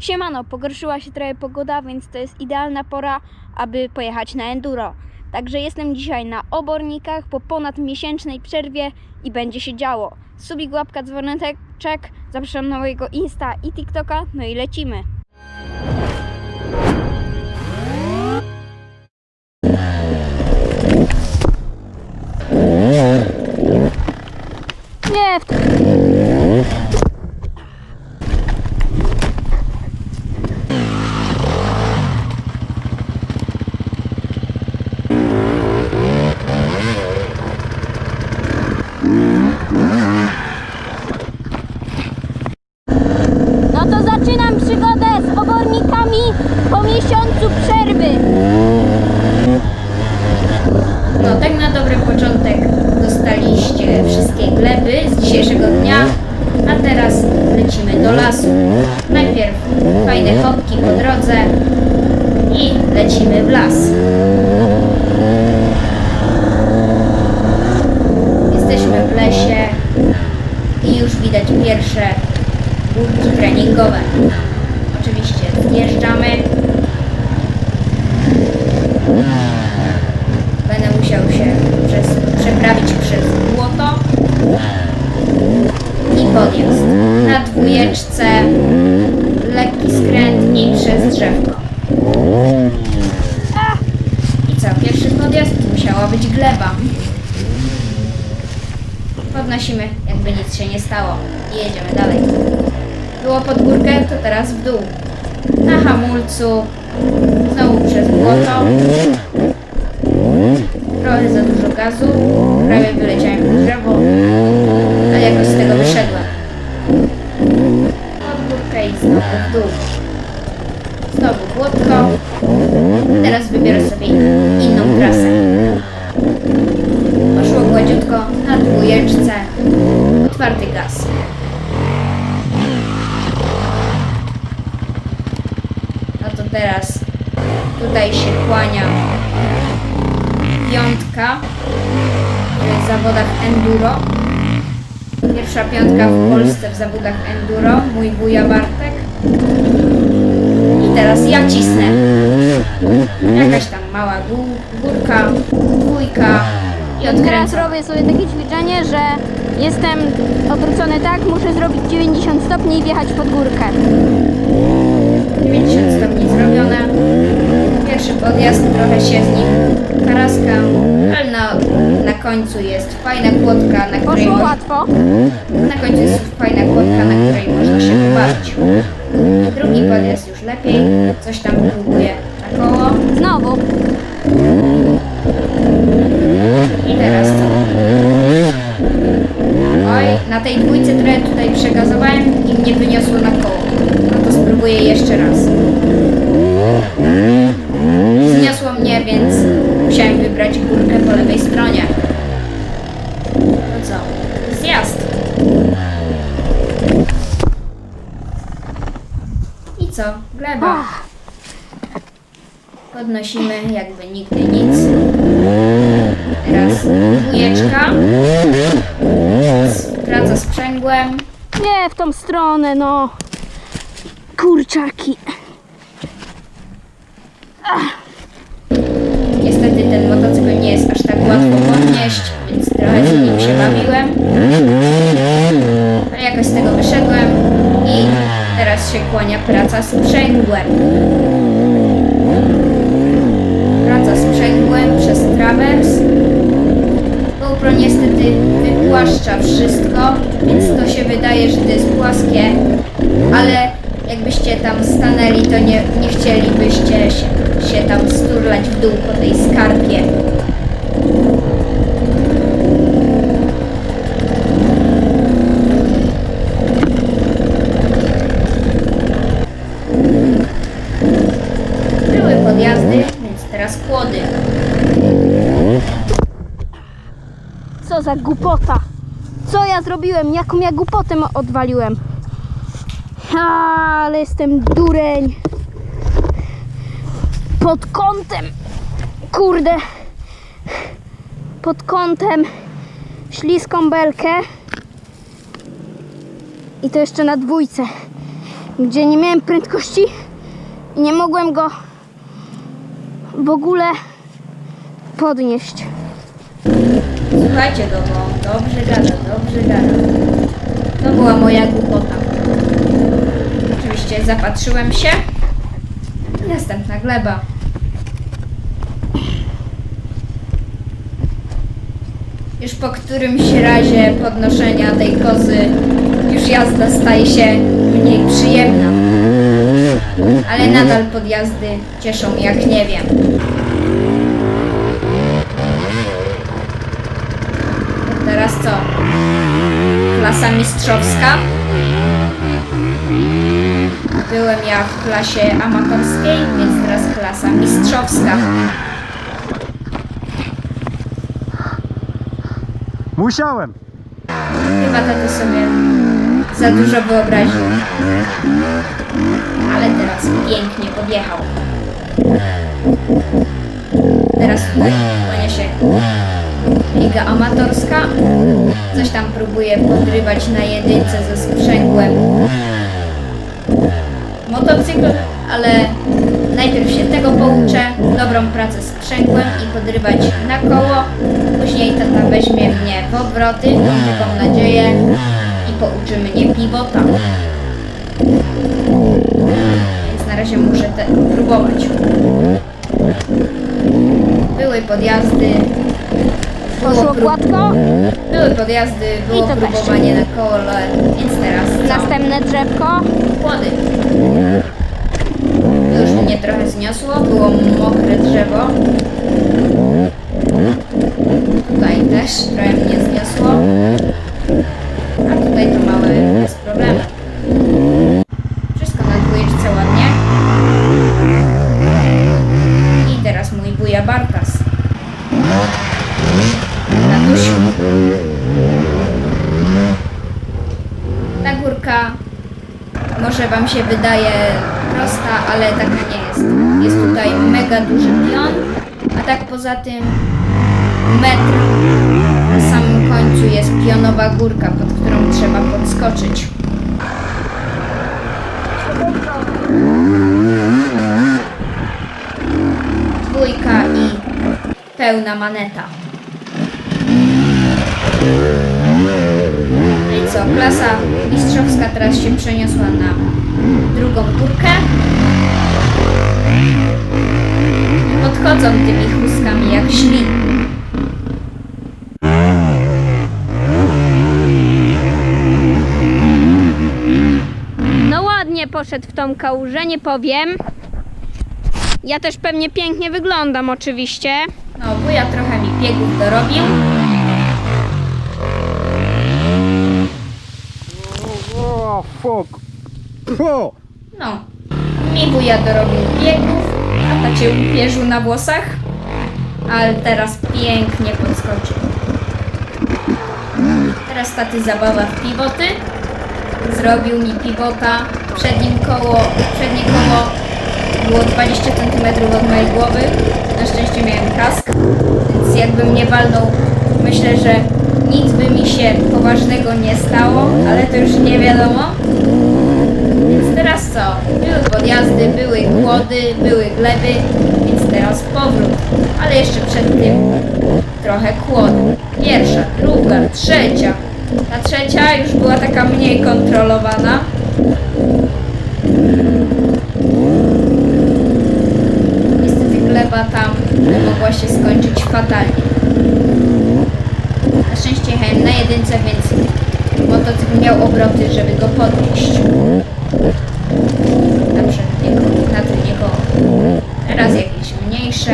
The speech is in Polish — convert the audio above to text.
Siemano, pogorszyła się trochę pogoda, więc to jest idealna pora, aby pojechać na enduro. Także jestem dzisiaj na obornikach po ponad miesięcznej przerwie i będzie się działo. Subik, łapka, dzwoneczek, zapraszam na mojego Insta i TikToka, no i lecimy. Nie, w No to zaczynam przygodę z obornikami po miesiącu przerwy. No tak na dobry początek dostaliście wszystkie gleby z dzisiejszego dnia, a teraz lecimy do lasu. Najpierw fajne chopki po drodze i lecimy w las. Jesteśmy w lesie i już widać pierwsze górki treningowe. Oczywiście zjeżdżamy. Będę musiał się przez, przeprawić przez błoto podjazd. Na dwójeczce lekki skręt i przez drzewko. I co, pierwszy podjazd musiała być gleba. Podnosimy, jakby nic się nie stało. I jedziemy dalej. Było pod górkę, to teraz w dół. Na hamulcu. Znowu przez błoto. Trochę za dużo gazu. Prawie wyleciałem w drzewo. Ale jakoś z tego wyszedłem. Pod górkę i znowu w dół. Znowu błotko. Teraz wybiorę sobie inną trasę. Poszło gładziutko na dwójeczce. Otwarty gaz. No to teraz tutaj się kłania piątka w zawodach enduro. Pierwsza piątka w Polsce w zawodach enduro. Mój wuja Bartek. I teraz ja cisnę. Jakaś tam mała gó- górka, dwójka i Teraz odkręcam. robię sobie takie ćwiczenie, że jestem odwrócony tak, muszę zrobić 90 stopni i wjechać pod górkę. 90 stopni zrobione. Pierwszy podjazd, trochę się z nim karaskam, ale na, na końcu jest fajna kłodka, na której, Poszło łatwo. na końcu jest fajna kłodka, na której można się pobawić. Drugi podjazd już lepiej, coś tam próbuję na koło Znowu. i teraz co? Oj, na tej dwójce trochę tutaj przegazowałem wyniosło na koło. No to spróbuję jeszcze raz. Zniosło mnie, więc musiałem wybrać górkę po lewej stronie. No co? Zjazd. I co? Gleba. Podnosimy jakby nigdy nic. Teraz dwójeczka. Praca sprzęgłem. Nie w tą stronę, no. Kurczaki. Niestety ten motocykl nie jest aż tak łatwo podnieść, więc trochę z nim się bawiłem. Ale jakoś z tego wyszedłem i teraz się kłania praca sprzęgłem. Praca sprzęgłem przez trawers. GoPro niestety wypłaszcza wszystko, się wydaje, że to jest płaskie, ale jakbyście tam stanęli, to nie, nie chcielibyście się, się tam sturlać w dół po tej skarpie. Były podjazdy, więc teraz kłody. Co za głupota. Zrobiłem? Jaką ja głupotę odwaliłem? Ale jestem dureń. Pod kątem. Kurde. Pod kątem śliską belkę. I to jeszcze na dwójce. gdzie nie miałem prędkości i nie mogłem go w ogóle podnieść. Słuchajcie go, bo dobrze gada, dobrze gada. To była moja głupota. Oczywiście zapatrzyłem się. Następna gleba. Już po którymś razie podnoszenia tej kozy już jazda staje się mniej przyjemna. Ale nadal podjazdy cieszą jak nie wiem. Teraz co? Klasa mistrzowska. Byłem ja w klasie amatorskiej, więc teraz klasa mistrzowska. Musiałem. Chyba tato sobie za dużo wyobraził. Ale teraz pięknie podjechał. Teraz tutaj kłania się liga amatorska. Coś tam próbuje podrywać na jedynce ze sprzęgłem motocykl, ale najpierw się tego pouczę, dobrą pracę sprzęgłem i podrywać na koło. Później tata weźmie mnie w obroty, mam taką nadzieję, i pouczy mnie pivota. Więc na razie muszę te próbować. Były podjazdy, Poszło gładko. były podjazdy, było to też. próbowanie na kole, więc teraz co? Następne drzewko. Płody. Już mnie trochę zniosło, było mokre drzewo. Tutaj też trochę mnie zniosło. A tutaj to małe bez problemu. Wszystko na dwójeczce ładnie. I teraz mój buja Bartas. Tatusiu. Może Wam się wydaje prosta, ale taka nie jest. Jest tutaj mega duży pion, a tak poza tym metr na samym końcu jest pionowa górka, pod którą trzeba podskoczyć. Dwójka i pełna maneta. No i co, klasa mistrzowska teraz się przeniosła na drugą górkę. I podchodzą tymi chustkami jak śli. No ładnie poszedł w tą kałużę, nie powiem. Ja też pewnie pięknie wyglądam oczywiście. No, wuja trochę mi biegów dorobił. Fuck. Po. No, mi wuja dorobił biegów, a tacie upierzył na włosach. Ale teraz pięknie podskoczył. Teraz taty zabawa w pivoty. Zrobił mi pivota. Przednim koło, przednie koło było 20 cm od mojej głowy. Na szczęście miałem kask, więc jakbym nie walnął, myślę, że nic by mi się poważnego nie stało, ale to już nie wiadomo. Więc teraz co? Były podjazdy, były kłody, były gleby, więc teraz powrót. Ale jeszcze przed tym trochę kłody. Pierwsza, druga, trzecia. Ta trzecia już była taka mniej kontrolowana. Niestety gleba tam mogła się skończyć fatalnie. Jechałem na jedynce, więc motocykl miał obroty, żeby go podnieść. Na koło, na tylnie koło. Teraz jakieś mniejsze.